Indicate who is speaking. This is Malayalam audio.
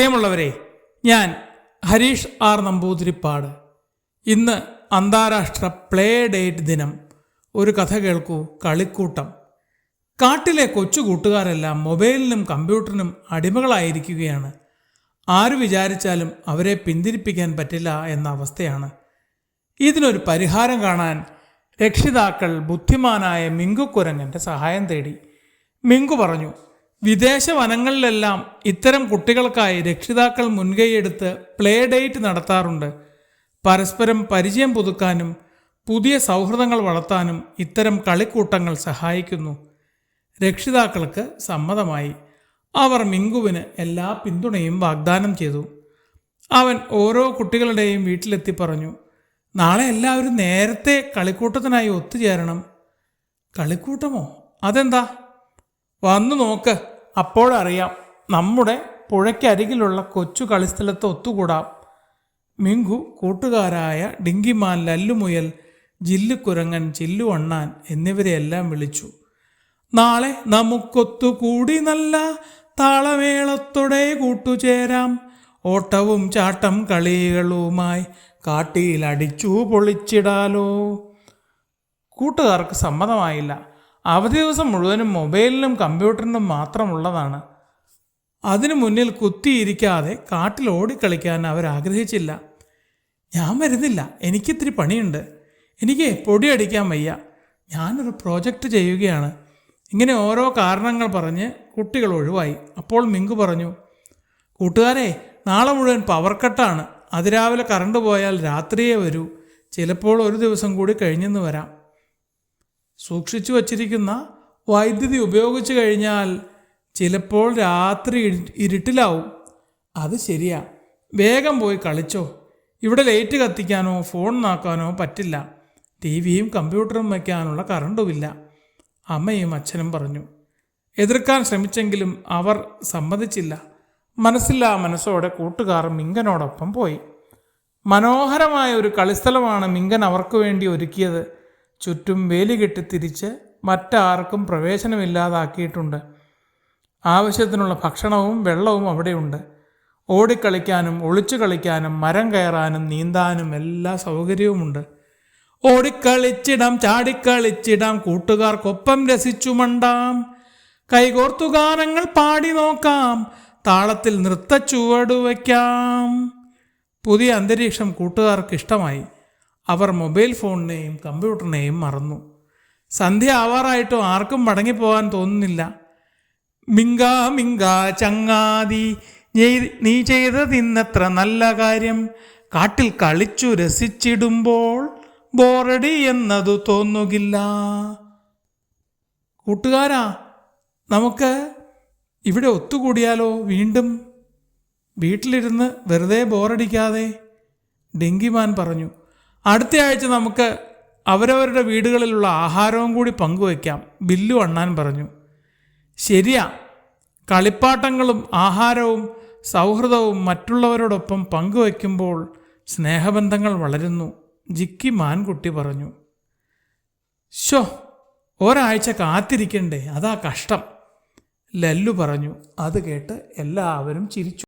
Speaker 1: പ്രിയമുള്ളവരെ ഞാൻ ഹരീഷ് ആർ നമ്പൂതിരിപ്പാട്. ഇന്ന് അന്താരാഷ്ട്ര പ്ലേ ഡേറ്റ് ദിനം. ഒരു കഥ കേൾക്കൂ കളിക്കൂട്ടം. കാട്ടിലെ കൊച്ചു കൂട്ടുകാരെല്ലാം മൊബൈലിനും കമ്പ്യൂട്ടറിനും അടിമകളായിരിക്കുകയാണ്. ആര് വിചാരിച്ചാലും അവരെ പിന്തിരിപ്പിക്കാൻ പറ്റില്ല എന്ന അവസ്ഥയാണ്. ഇതിനൊരു പരിഹാരം കാണാൻ രക്ഷിതാക്കൾ ബുദ്ധിമാനായ മിങ്കു മിങ്കുക്കുരങ്ങന്റെ സഹായം തേടി. മിങ്കു പറഞ്ഞു വിദേശ വനങ്ങളിലെല്ലാം ഇത്തരം കുട്ടികൾക്കായി രക്ഷിതാക്കൾ മുൻകൈയെടുത്ത് പ്ലേ ഡേറ്റ് നടത്താറുണ്ട്. പരസ്പരം പരിചയം പുതുക്കാനും പുതിയ സൗഹൃദങ്ങൾ വളർത്താനും ഇത്തരം കളിക്കൂട്ടങ്ങൾ സഹായിക്കുന്നു. രക്ഷിതാക്കൾക്ക് സമ്മതമായി അവർ മിങ്കുവിന് എല്ലാ പിന്തുണയും വാഗ്ദാനം ചെയ്തു. അവൻ ഓരോ കുട്ടികളുടെയും വീട്ടിലെത്തി പറഞ്ഞു നാളെ എല്ലാവരും നേരത്തെ കളിക്കൂട്ടത്തിനായി ഒത്തുചേരണം. കളിക്കൂട്ടമോ? അതെന്താ? വന്നു നോക്ക്. അപ്പോഴറിയാം നമ്മുടെ പുഴയ്ക്കരികിലുള്ള കൊച്ചു കളിസ്ഥലത്ത് ഒത്തുകൂടാം. മിങ്കു കൂട്ടുകാരായ ഡിങ്കിമാൻ ലല്ലുമുയൽ ജില്ലുക്കുരങ്ങൻ ചില്ലുവണ്ണാൻ എന്നിവരെയെല്ലാം വിളിച്ചു. നാളെ നമുക്കൊത്തുകൂടി നല്ല താളമേളത്തോടെ കൂട്ടുചേരാം. ഓട്ടവും ചാട്ടം കളികളുമായി കാട്ടിയിലടിച്ചു പൊളിച്ചിടാലോ. കൂട്ടുകാർക്ക് സമ്മതമായില്ല. അവധി ദിവസം മുഴുവനും മൊബൈലിനും കമ്പ്യൂട്ടറിനും മാത്രമുള്ളതാണ്. അതിനു മുന്നിൽ കുത്തിയിരിക്കാതെ കാട്ടിൽ ഓടിക്കളിക്കാൻ അവർ ആഗ്രഹിച്ചില്ല. ഞാൻ വരുന്നില്ല. എനിക്കിത്തിരി പണിയുണ്ട്. എനിക്ക് പൊടിയടിക്കാൻ വയ്യ. ഞാനൊരു പ്രോജക്റ്റ് ചെയ്യുകയാണ്. ഇങ്ങനെ ഓരോ കാരണങ്ങൾ പറഞ്ഞ് കുട്ടികൾ ഒഴിവായി. അപ്പോൾ മിങ്കു പറഞ്ഞു കൂട്ടുകാരെ നാളെ മുഴുവൻ പവർ കട്ടാണ് അതിരാവിലെ കറണ്ട് പോയാൽ രാത്രിയേ വരൂ. ചിലപ്പോൾ ഒരു ദിവസം കൂടി കഴിഞ്ഞെന്ന് വരാം. സൂക്ഷിച്ചു വച്ചിരിക്കുന്ന വൈദ്യുതി ഉപയോഗിച്ചു കഴിഞ്ഞാൽ ചിലപ്പോൾ രാത്രി ഇരു- ഇരുട്ടിലാവും. അത് ശരിയാ. വേഗം പോയി കളിച്ചോ. ഇവിടെ ലൈറ്റ് കത്തിക്കാനോ ഫോൺ നാക്കാനോ പറ്റില്ല. ടി വിയും കമ്പ്യൂട്ടറും വയ്ക്കാനുള്ള കറണ്ടുമില്ല. അമ്മയും അച്ഛനും പറഞ്ഞു. എതിർക്കാൻ ശ്രമിച്ചെങ്കിലും അവർ സമ്മതിച്ചില്ല. മനസ്സില്ലാ മനസ്സോടെ കൂട്ടുകാർ മിങ്കനോടൊപ്പം പോയി. മനോഹരമായ ഒരു കളിസ്ഥലമാണ് മിങ്കൻ അവർക്ക് വേണ്ടി ഒരുക്കിയത്. ചുറ്റും വേലി കെട്ടി തിരിച്ച് മറ്റാർക്കും പ്രവേശനമില്ലാതാക്കിയിട്ടുണ്ട്. ആവശ്യത്തിനുള്ള ഭക്ഷണവും വെള്ളവും അവിടെയുണ്ട്. ഓടിക്കളിക്കാനും ഒളിച്ചു കളിക്കാനും മരം കയറാനും നീന്താനും എല്ലാ സൗകര്യവുമുണ്ട്. ഓടിക്കളിച്ചിടാം ചാടിക്കളിച്ചിടാം കൂട്ടുകാർക്കൊപ്പം രസിച്ചു മണ്ടാം. കൈകോർത്തു ഗാനങ്ങൾ പാടി നോക്കാം താളത്തിൽ നൃത്ത ചുവടുവയ്ക്കാം പുതിയ അന്തരീക്ഷം കൂട്ടുകാർക്ക് ഇഷ്ടമായി അവർ മൊബൈൽ ഫോണിനെയും കമ്പ്യൂട്ടറിനെയും മറന്നു. സന്ധ്യ ആവാറായിട്ടും ആർക്കും മടങ്ങിപ്പോകാൻ തോന്നുന്നില്ല. മിങ്കാ മിങ്കാ ചങ്ങാതി നീ ചെയ്തതിന്നത്ര നല്ല കാര്യം. കാട്ടിൽ കളിച്ചു രസിച്ചിടുമ്പോൾ ബോറടി എന്നതു തോന്നുകില്ല. കൂട്ടുകാരാ നമുക്ക് ഇവിടെ ഒത്തുകൂടിയാലോ വീണ്ടും? വീട്ടിലിരുന്ന് വെറുതെ ബോറടിക്കാതെ ഡെങ്കിമാൻ പറഞ്ഞു. അടുത്ത ആഴ്ച നമുക്ക് അവരവരുടെ വീടുകളിലുള്ള ആഹാരവും കൂടി പങ്കുവയ്ക്കാം ബില്ലു അണ്ണാൻ പറഞ്ഞു. ശരിയാ കളിപ്പാട്ടങ്ങളും ആഹാരവും സൗഹൃദവും മറ്റുള്ളവരോടൊപ്പം പങ്കുവയ്ക്കുമ്പോൾ സ്നേഹബന്ധങ്ങൾ വളരുന്നു ജിക്കി മാൻകുട്ടി പറഞ്ഞു. ഷോ ഒരാഴ്ച കാത്തിരിക്കണ്ടേ അതാ കഷ്ടം ലല്ലു പറഞ്ഞു. അത് കേട്ട് എല്ലാവരും ചിരിച്ചു.